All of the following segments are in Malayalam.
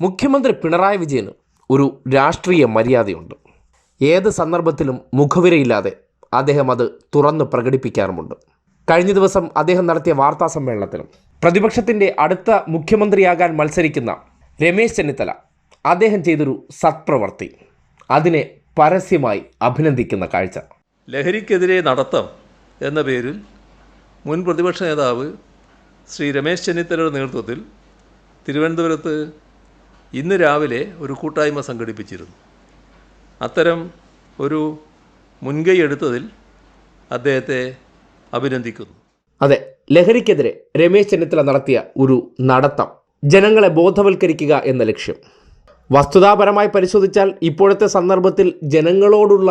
മുഖ്യമന്ത്രി പിണറായി വിജയന് ഒരു രാഷ്ട്രീയ മര്യാദയുണ്ട്. ഏത് സന്ദർഭത്തിലും മുഖവിരയില്ലാതെ അദ്ദേഹം അത് തുറന്ന് പ്രകടിപ്പിക്കാറുമുണ്ട്. കഴിഞ്ഞ ദിവസം അദ്ദേഹം നടത്തിയ വാർത്താ സമ്മേളനത്തിലും പ്രതിപക്ഷത്തിന്റെ അടുത്ത മുഖ്യമന്ത്രിയാകാൻ മത്സരിക്കുന്ന രമേശ് ചെന്നിത്തല അദ്ദേഹം ചെയ്തൊരു സത്പ്രവർത്തി. അതിനെ പരസ്യമായി അഭിനന്ദിക്കുന്ന കാഴ്ച. ലഹരിക്കെതിരെ നടത്തം എന്ന പേരിൽ മുൻ പ്രതിപക്ഷ നേതാവ് ശ്രീ രമേശ് ചെന്നിത്തലയുടെ നേതൃത്വത്തിൽ തിരുവനന്തപുരത്ത് ഇന്ന് രാവിലെ ഒരു കൂട്ടായ്മ സംഘടിപ്പിച്ചിരുന്നു. അത്തരം ഒരു മുൻകൈ എടുത്തതിൽ അദ്ദേഹത്തെ അഭിനന്ദിക്കുന്നു. അതെ ലഹരിക്കെതിരെ രമേശ് ചെന്നിത്തല നടത്തിയ ഒരു നടത്തം. ജനങ്ങളെ ബോധവൽക്കരിക്കുക എന്ന ലക്ഷ്യം. വസ്തുതാപരമായി പരിശോധിച്ചാൽ ഇപ്പോഴത്തെ സന്ദർഭത്തിൽ ജനങ്ങളോടുള്ള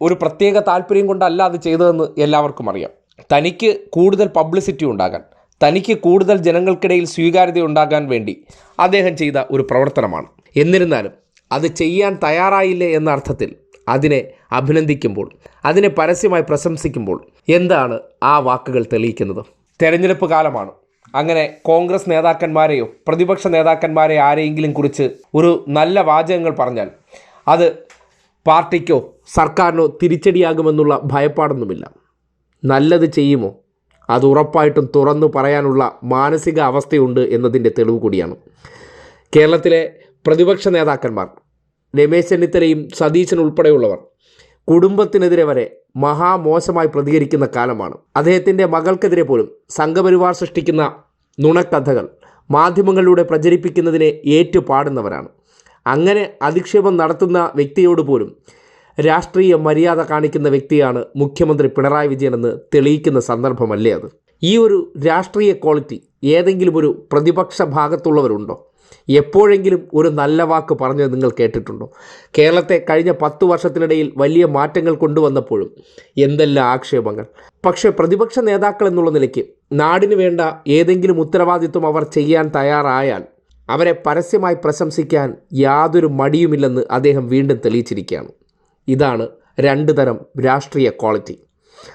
ഒരു പ്രത്യേക താല്പര്യം കൊണ്ടല്ല അത് ചെയ്തതെന്ന് എല്ലാവർക്കും അറിയാം. തനിക്ക് കൂടുതൽ പബ്ലിസിറ്റി ഉണ്ടാകാൻ. തനിക്ക് കൂടുതൽ ജനങ്ങൾക്കിടയിൽ സ്വീകാര്യത ഉണ്ടാകാൻ വേണ്ടി അദ്ദേഹം ചെയ്ത ഒരു പ്രവർത്തനമാണ്. എന്നിരുന്നാലും അത് ചെയ്യാൻ തയ്യാറായില്ലേ എന്ന അർത്ഥത്തിൽ അതിനെ അഭിനന്ദിക്കുമ്പോൾ അതിനെ പരസ്യമായി പ്രശംസിക്കുമ്പോൾ എന്താണ് ആ വാക്കുകൾ തെളിയിക്കുന്നത്? തെരഞ്ഞെടുപ്പ് കാലമാണ്. അങ്ങനെ കോൺഗ്രസ് നേതാക്കന്മാരെയോ പ്രതിപക്ഷ നേതാക്കന്മാരെ ആരെയെങ്കിലും കുറിച്ച് ഒരു നല്ല വാചകങ്ങൾ പറഞ്ഞാൽ അത് പാർട്ടിക്കോ സർക്കാരിനോ തിരിച്ചടിയാകുമെന്നുള്ള ഭയപ്പാടൊന്നുമില്ല. നല്ലത് ചെയ്യുമോ? അത് ഉറപ്പായിട്ടും തുറന്നു പറയാനുള്ള മാനസിക അവസ്ഥയുണ്ട് എന്നതിന്റെ തെളിവ് കൂടിയാണ്. കേരളത്തിലെ പ്രതിപക്ഷ നേതാക്കന്മാർ രമേശ് ചെന്നിത്തലയും സതീശൻ ഉൾപ്പെടെയുള്ളവർ കുടുംബത്തിനെതിരെ വരെ മഹാമോശമായി പ്രതികരിക്കുന്ന കാലമാണ്. അദ്ദേഹത്തിന്റെ മകൾക്കെതിരെ പോലും സംഘപരിവാർ സൃഷ്ടിക്കുന്ന നുണക്കഥകൾ മാധ്യമങ്ങളിലൂടെ പ്രചരിപ്പിക്കുന്നതിനെ ഏറ്റുപാടുന്നവരാണ്. അങ്ങനെ അധിക്ഷേപം നടത്തുന്ന വ്യക്തിയോട് പോലും രാഷ്ട്രീയ മര്യാദ കാണിക്കുന്ന വ്യക്തിയാണ് മുഖ്യമന്ത്രി പിണറായി വിജയനെന്ന് തെളിയിക്കുന്ന സന്ദർഭമല്ലേ അത്? ഈ ഒരു രാഷ്ട്രീയ ക്വാളിറ്റി ഏതെങ്കിലും ഒരു പ്രതിപക്ഷ ഭാഗത്തുള്ളവരുണ്ടോ? എപ്പോഴെങ്കിലും ഒരു നല്ല വാക്ക് പറഞ്ഞത് നിങ്ങൾ കേട്ടിട്ടുണ്ടോ? കേരളത്തെ കഴിഞ്ഞ പത്ത് വർഷത്തിനിടയിൽ വലിയ മാറ്റങ്ങൾ കൊണ്ടുവന്നപ്പോഴും എന്തെല്ലാം ആക്ഷേപങ്ങൾ? പക്ഷേ പ്രതിപക്ഷ നേതാക്കൾ എന്നുള്ള നിലയ്ക്ക് നാടിന് വേണ്ട ഏതെങ്കിലും ഉത്തരവാദിത്വം അവർ ചെയ്യാൻ തയ്യാറായാൽ അവരെ പരസ്യമായി പ്രശംസിക്കാൻ യാതൊരു മടിയുമില്ലെന്ന് അദ്ദേഹം വീണ്ടും തെളിയിച്ചിരിക്കുകയാണ്. ഇതാണ് രണ്ട് തരം രാഷ്ട്രീയ ക്വാളിറ്റി.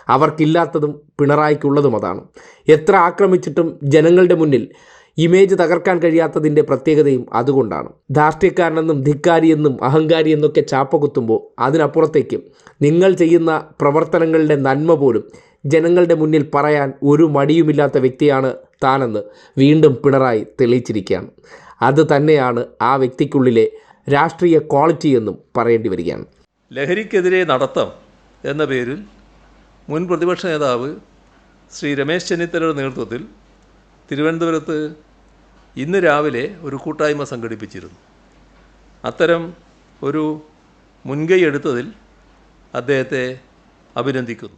അവർക്കില്ലാത്തതും പിണറായിക്കുള്ളതും അതാണ്. എത്ര ആക്രമിച്ചിട്ടും ജനങ്ങളുടെ മുന്നിൽ ഇമേജ് തകർക്കാൻ കഴിയാത്തതിന്റെ പ്രത്യേകതയും അതുകൊണ്ടാണ്. ധാർഷ്ട്യക്കാരനെന്നും ധിക്കാരിയെന്നും അഹങ്കാരി എന്നൊക്കെ ചാപ്പ കുത്തുമ്പോൾ അതിനപ്പുറത്തേക്ക് നിങ്ങൾ ചെയ്യുന്ന പ്രവർത്തനങ്ങളുടെ നന്മ പോലും ജനങ്ങളുടെ മുന്നിൽ പറയാൻ ഒരു മടിയുമില്ലാത്ത വ്യക്തിയാണ് താനെന്ന് വീണ്ടും പിണറായി തെളിയിച്ചിരിക്കുകയാണ്. അത് തന്നെയാണ് ആ വ്യക്തിക്കുള്ളിലെ രാഷ്ട്രീയ ക്വാളിറ്റി എന്നും പറയേണ്ടി വരികയാണ്. ലഹരിക്കെതിരെ നടത്തം എന്ന പേരിൽ മുൻ പ്രതിപക്ഷ നേതാവ് ശ്രീ രമേശ് ചെന്നിത്തലയുടെ നേതൃത്വത്തിൽ തിരുവനന്തപുരത്ത് ഇന്ന് രാവിലെ ഒരു കൂട്ടായ്മ സംഘടിപ്പിച്ചിരുന്നു. അത്തരം ഒരു മുൻകൈ എടുത്തതിൽ അദ്ദേഹത്തെ അഭിനന്ദിക്കുന്നു.